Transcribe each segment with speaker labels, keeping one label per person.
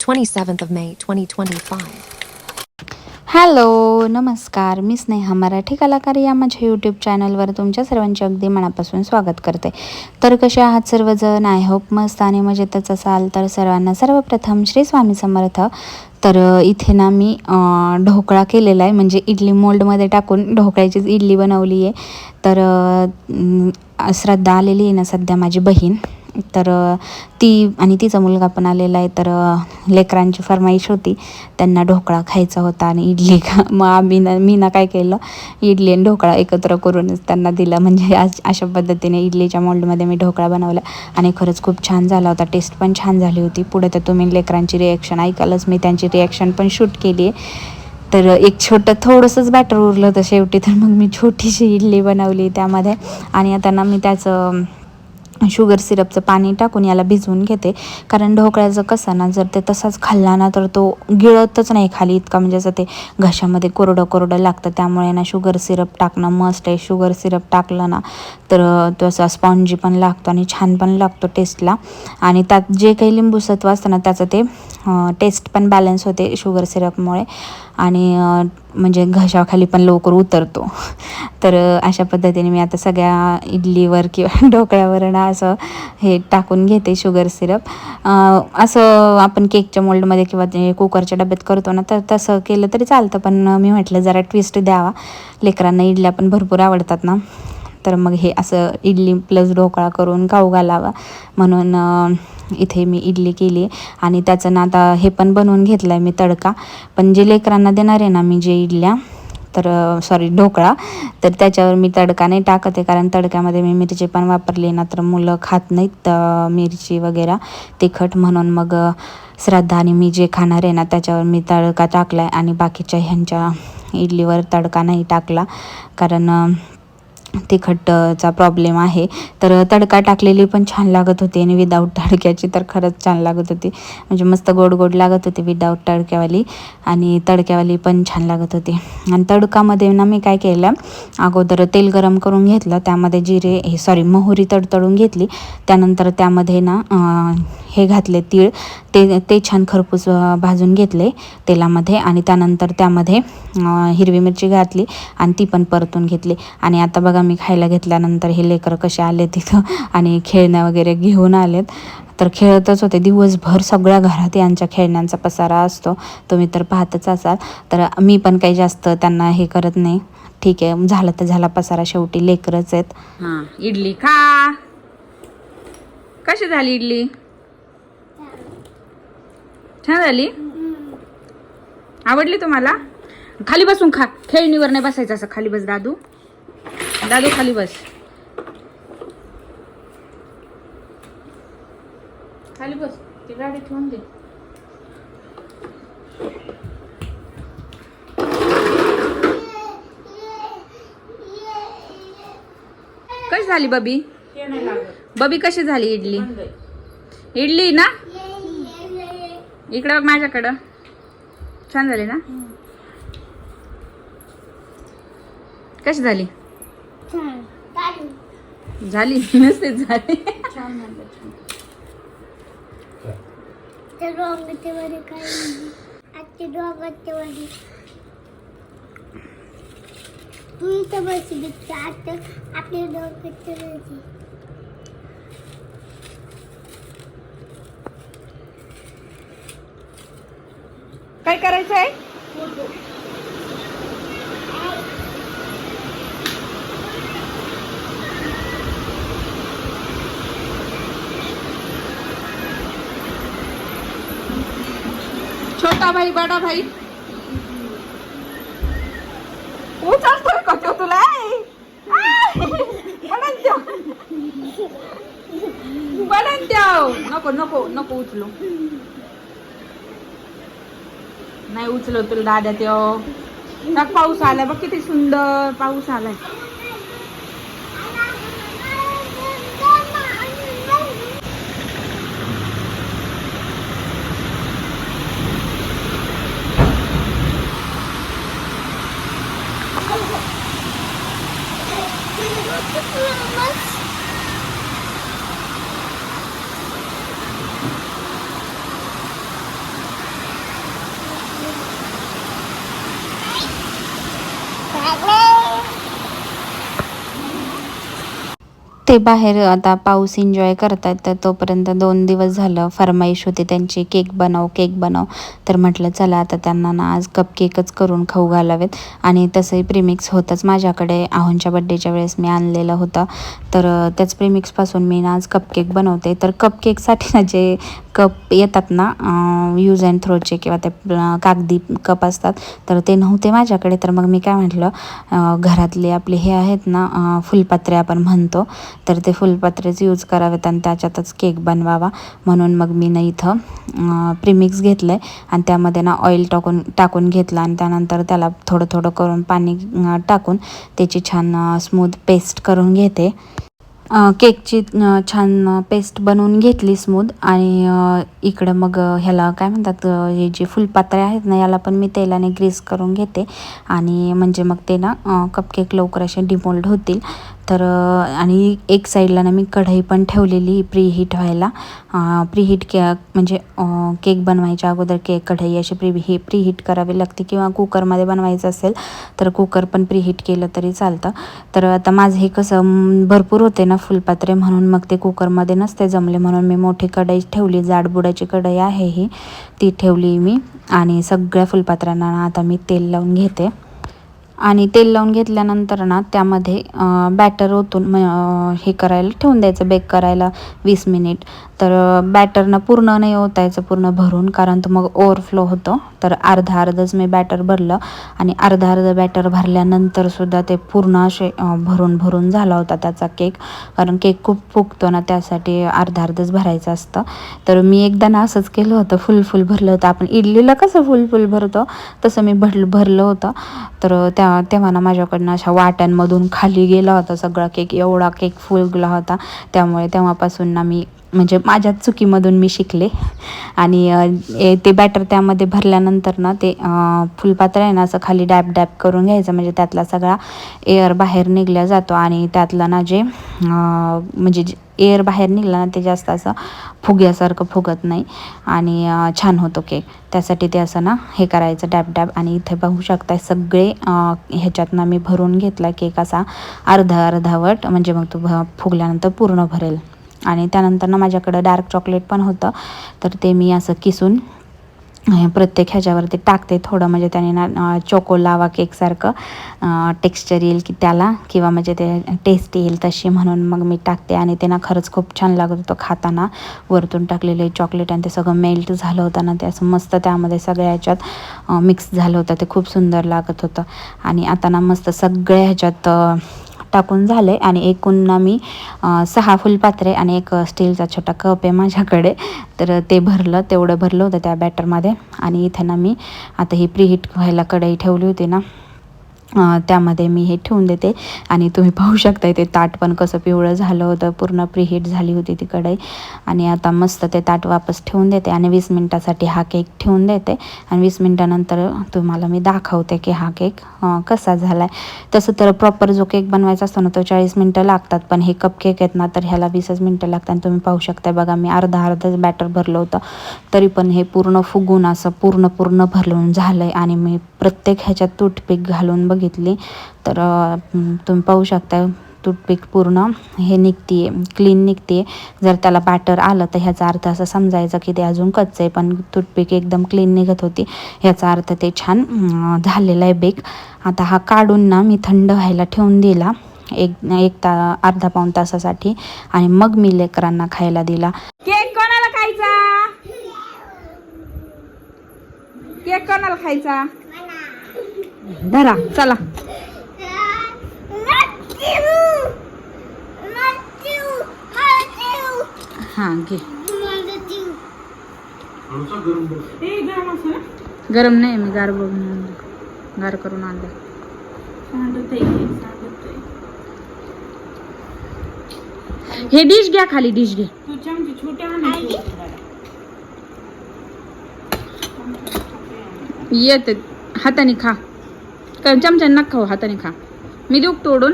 Speaker 1: 27th of May, 2025.
Speaker 2: Hello नमस्कार. मी स्नेहा मराठी कलाकार या माझ्या यूट्यूब चॅनलवर तुमच्या सर्वांचे अगदी मनापासून स्वागत करते. तर कसे आहात सर्वजण? आय होप मस्त आणि मजेतच असाल तर सर्वांना सर्वप्रथम श्री स्वामी समर्थ. तर इथे ना मी ढोकळा केलेला आहे. म्हणजे इडली मोल्डमध्ये टाकून ढोकळ्याचीच इडली बनवली आहे. तर श्रद्धा आलेली आहे ना सध्या माझी बहीण. तर ती आणि तिचा मुलगा पण आलेला आहे. तर लेकरांची फरमाईश होती. त्यांना ढोकळा खायचा होता आणि इडली खा. मग आम्ही ना मी ना काय केलं? इडली आणि ढोकळा एकत्र करूनच त्यांना दिला. म्हणजे आज अशा पद्धतीने इडलीच्या मोल्डमध्ये मी ढोकळा बनवला आणि खरंच खूप छान झाला होता. टेस्ट पण छान झाली होती. पुढे तर तुम्ही लेकरांची रिॲक्शन ऐकालच. मी त्यांची रिॲक्शन पण शूट केली आहे. तर एक छोटं थोडंसंच बॅटर उरलं होतं शेवटी. तर मग मी छोटीशी इडली बनवली त्यामध्ये. आणि आता ना मी त्याचं शुगर सिरपचं पाणी टाकून याला भिजवून घेते. कारण ढोकळ्याचं कसं ना जर ते तसाच खाल्ला ना तर तो गिळतच नाही खाली इतका. म्हणजे असं ते घशामध्ये कोरडं कोरडं लागतं. त्यामुळे ना शुगर सिरप टाकणं मस्ट आहे. शुगर सिरप टाकलं ना तर तो असा स्पॉन्जी पण लागतो आणि छान पण लागतो टेस्टला. आणि त्यात जे काही लिंबू सत्व असतं ना त्याचं ते टेस्ट पण बॅलन्स होते शुगर सिरपमुळे. आणि म्हणजे घशाखाली पण लवकर उतरतो. तर अशा पद्धतीने मी आता सगळ्या इडलीवर किंवा ढोकळ्यावर ना असं हे टाकून घेते शुगर सिरप. असं आपण केकच्या मोल्डमध्ये किंवा ते कुकरच्या डब्यात करतो ना तर तसं केलं तरी चालतं. पण मी म्हटलं जरा ट्विस्ट द्यावा. लेकरांना इडल्या पण भरपूर आवडतात ना. तर मग हे असं इडली प्लस ढोकळा करून खाऊ घालावा. म्हणून इथे मी इडली केली आणि त्याचं ना आता हे पण बनवून घेतलं आहे मी तडका. पण जे लेकरांना देणार आहे ना मी जे इडल्या तर सॉरी ढोकळा तर त्याच्यावर मी तडका नाही टाकत आहे. कारण तडक्यामध्ये मी मिरची पण वापरली ना तर मुलं खात नाहीत मिरची वगैरे. तिखट म्हणून मग श्रद्धा आणि मी जे खाणार आहे ना त्याच्यावर मी तडका टाकला आहे आणि बाकीच्या ह्यांच्या इडलीवर तडका नाही टाकला. कारण तिखटचा प्रॉब्लेम आहे. तर तडका टाकलेली पण छान लागत होती आणि विदाऊट तडक्याची तर खरंच छान लागत होती. म्हणजे मस्त गोड गोड लागत होती विदाऊट तडक्यावाली आणि तडक्यावाली पण छान लागत होती. आणि तडकामध्ये ना मी काय केलं अगोदर तेल गरम करून घेतलं त्यामध्ये जिरे हे सॉरी मोहरी तडतडून घेतली. त्यानंतर त्यामध्ये ना हे घातले तीळ ते ते छान खरपूस भाजून घेतले तेलामध्ये आणि त्यानंतर त्यामध्ये हिरवी मिरची घातली आणि ती पण परतून घेतली. आणि आता बघा मी खायला घेतल्यानंतर हे लेकरं कसे आले तिथं आणि खेळणं वगैरे घेऊन आलेत. तर खेळतच होते. दिवसभर सगळ्या घरात यांच्या खेळण्यांचा पसारा असतो. तुम्ही तर पाहतच असाल. तर मी पण काही जास्त त्यांना हे करत नाही. ठीक आहे. झालं तर झाला पसारा. शेवटी लेकरच आहेत.
Speaker 3: इडली खा. कशी झाली इडली? छान झाली? आवडली तुम्हाला? खाली बसून खा. खेळणीवर नाही बसायचं असं. खाली बस दादू. दादू खाली बस. खाली बस. ती गाडी ठेवून दे. कशी झाली बबी? बबी कशी झाली इडली? इडली ना? इकडं बघ माझ्याकडं. छान झाली ना? कशी झाली? झाली. नसते झाली.
Speaker 4: तू इथं बसली की आता
Speaker 3: काय करायचं आहे? छोटा भाई बडा भाई. उचलतोय का तो तुला? आय! नको नको नको उचलू. नाही उचलव तुला दादा तेव्हा पाऊस आलाय बघ किती सुंदर पाऊस आलाय Mama.
Speaker 2: ते बाहेर आता पाऊस एन्जॉय करतात तर तोपर्यंत दोन दिवस झालं फरमाईश होती त्यांची केक बनव केक बनव. तर म्हटलं चला आता त्यांना ना आज कप केकच करून खाऊ घालावेत. आणि तसंही प्रिमिक्स होतंच माझ्याकडे. आहोंच्या बड्डेच्या वेळेस मी आणलेलं होतं. तर त्याच प्रिमिक्सपासून मी ना आज कप केक बनवते. तर कप केकसाठी ना जे कप येतात ना यूज अँड थ्रोचे किंवा ते कागदी कप असतात तर ते नव्हते माझ्याकडे. तर मग मी काय म्हटलं घरातले आपले हे आहेत ना फुलपात्रे आपण म्हणतो तर ते फुलपात्रेच यूज करावेत आणि त्याच्यातच केक बनवावा. म्हणून मग मी ना इथं प्रीमिक्स घेतलं आहे आणि त्यामध्ये ना ऑइल टाकून टाकून घेतलं आणि त्यानंतर त्याला थोडं थोडं करून पाणी टाकून त्याची छान स्मूथ पेस्ट करून घेते. केकची छान पेस्ट बनवून घेतली स्मूथ आणि इकडं मग ह्याला काय म्हणतात हे जे फुलपात्रे आहेत ना याला पण मी तेलाने ग्रीस करून घेते. आणि म्हणजे मग ते ना कपकेक लवकर असे डिमोल्ड होतील. तर आणि एक साईडला ना मी कढई पण ठेवलेली प्री हीट व्हायला. प्री हीट के म्हणजे केक बनवायच्या अगोदर केक कढई अशी प्री ही प्री हीट करावी लागते किंवा कुकरमध्ये बनवायचं असेल तर कुकर पण प्री हीट केलं तरी चालतं. तर आता माझं हे कसं भरपूर होते ना फुलपात्रे म्हणून. मग ते कुकरमध्ये नसते जमले म्हणून मी मोठी कढई ठेवली. जाडबुडाची कढई आहे ही. ती ठेवली मी. आणि सगळ्या फुलपात्र्यांना आता मी तेल लावून घेते. आणि तेल लावून घेतल्यानंतर ना त्यामध्ये बॅटर ओतून हे करायला ठेवून द्यायचं बेक करायला वीस मिनिट तर बॅटरनं पूर्ण नाही ओतायचं पूर्ण भरून कारण तो मग ओव्हरफ्लो होतो. तर अर्धा अर्धच मी बॅटर भरलं आणि अर्धा अर्ध बॅटर भरल्यानंतर सुद्धा ते पूर्ण असे भरून भरून झाला होता त्याचा केक कारण केक खूप फुगतो ना त्यासाठी अर्धा अर्धच भरायचं असतं. तर मी एकदा ना असंच केलं होतं फुल फुल भरलं होतं. आपण इडलीला कसं फुल फुल भरतो? तसं मी भर भरलं होतं. तर त्या तेव्हा ना माझ्याकडनं अशा वाट्यांमधून खाली गेला होता सगळा केक एवढा केक फुलगला होता. त्यामुळे तेव्हापासून ना मी म्हणजे माझ्याच चुकीमधून मी शिकले. आणि ए- ते बॅटर त्यामध्ये भरल्यानंतर ना ते फुलपात्र आहे ना असं खाली डॅब डॅप करून घ्यायचं. म्हणजे त्यातला सगळा एअर बाहेर निघला जातो आणि त्यातला ना जे म्हणजे एअर बाहेर निघला ना ते जास्त असं फुग्यासारखं फुगत नाही. आणि छान होतो केक त्यासाठी ते असं ना हे करायचं डॅब डॅब आणि इथे बघू शकताय सगळे अ, ह्याच्यात ना मी भरून घेतला केक असा अर्धा अर्धावट म्हणजे मग तो भ फुगल्यानंतर पूर्ण भरेल. आणि त्यानंतर ना माझ्याकडं डार्क चॉकलेट पण होतं. तर ते मी असं किसून प्रत्येक ह्याच्यावरती टाकते थोडं. म्हणजे त्याने ना चोको लावा केकसारखं टेक्स्चर येईल की त्याला किंवा म्हणजे ते टेस्ट येईल तशी म्हणून मग मी टाकते. आणि ते ना खरंच खूप छान लागत होतं खाताना. वरतून टाकलेले चॉकलेट आणि ते सगळं मेल्ट झालं होतं ना ते असं मस्त त्यामध्ये सगळ्या ह्याच्यात मिक्स झालं होतं. ते खूप सुंदर लागत होतं. आणि आता ना मस्त सगळ्या ह्याच्यात टाकून झाले आणि एकूण मी सहा फुलपात्रे आणि एक स्टीलचा छोटा कप आहे माझ्याकडे. तर ते भरलं तेवढं भरलं होतं त्या बॅटरमध्ये. आणि इथे ना मी आता ही प्रीहीट व्हायला कढई ठेवली होती ना. त्यामध्ये मी हे ठेवून देते. आणि तुम्ही पाहू शकता ते ताट पण कसं पिवळं झालं होतं पूर्ण प्रिहीट झाली होती ती कढई आणि आता मस्त ते ताट वापस ठेवून देते आणि वीस मिनटासाठी हा केक ठेवून देते. आणि वीस मिनटानंतर तुम्हाला मी दाखवते की हा केक कसा झाला आहे तसं तर प्रॉपर जो केक बनवायचा असतो ना तो चाळीस मिनटं लागतात. पण हे कप केक आहेत ना तर ह्याला वीसच मिनटं लागतात. आणि तुम्ही पाहू शकता बघा मी अर्धा अर्धच बॅटर भरलं होतं. तरी पण हे पूर्ण फुगून असं पूर्ण पूर्ण भरलून झालं आहे आणि मी प्रत्येक ह्याच्यात टूथपिक घालून बघ घेतली. तर तुम्ही पाहू शकता टूथपिक पूर्ण हे निघते क्लीन निघते जर त्याला बॅटर आलं तर ह्याचा अर्थ असं समजायचं की ते अजून कच्चं आहे पण टूथपिक एकदम क्लीन निघत होती. ह्याचा अर्थ ते छान झालेला झालेलं आहे बेक आता हा काढून ना मी थंड व्हायला ठेवून दिला एक एक ता अर्धा पाऊण तासासाठी. आणि मग मी लेकरांना खायला दिला.
Speaker 3: केक कोणाला खायचा? केक कोणाला खायचा? धरा चला. हा घे. गरम नाही मी गार बघून आणलं. गार करून आणलं. हे डिश घ्या खाली डिश घे. येत. हाताने खा. काय खाऊ हाताने खा. मी देऊ तोडून?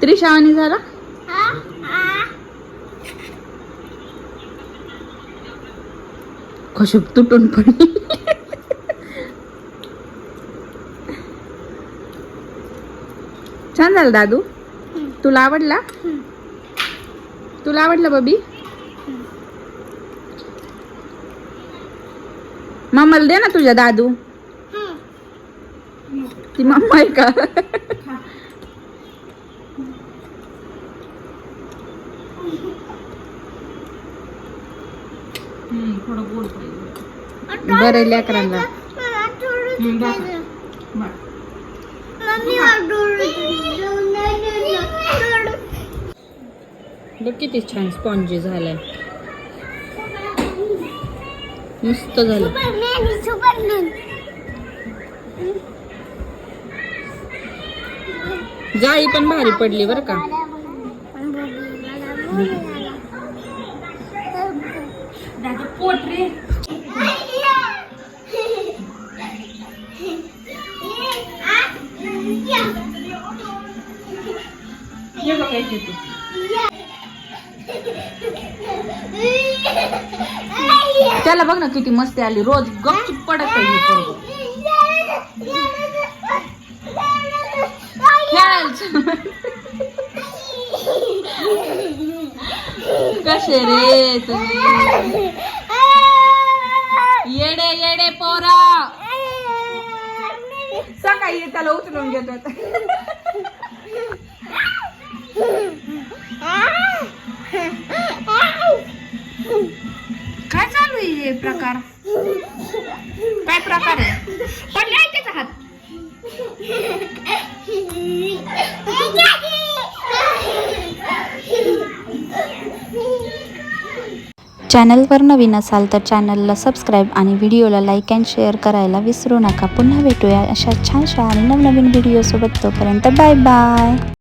Speaker 3: त्रिशावानी झाला? खुशब तुटून पडली. छान झालं दादू. तुला आवडला? तुला आवडला बबी? मम्माला दे ना तुझ्या दादू. ती मम्मा आहे का? बरं लेकरांना. बघ किती छान स्पॉन्जी झालाय. मस्त झालं. जाळी पण भारी पडली बरं का. त्याला बघ ना किती मस्ती आली. रोज गपचूप पडत आहे पोरगं. कसे रे तुम्ही? येडे येडे पोरा. सकाळी त्याला उचलून घेतो हे प्रकार. काय प्रकार आहे? पडले आहे त्याचा हात.
Speaker 2: चॅनलवर नवीन असाल तर चॅनलला सबस्क्राईब आणि व्हिडिओला लाईक अँड शेअर करायला विसरू नका. पुन्हा भेटूया अशा छानशा आणि नवनवीन व्हिडिओसोबत तोपर्यंत बाय बाय.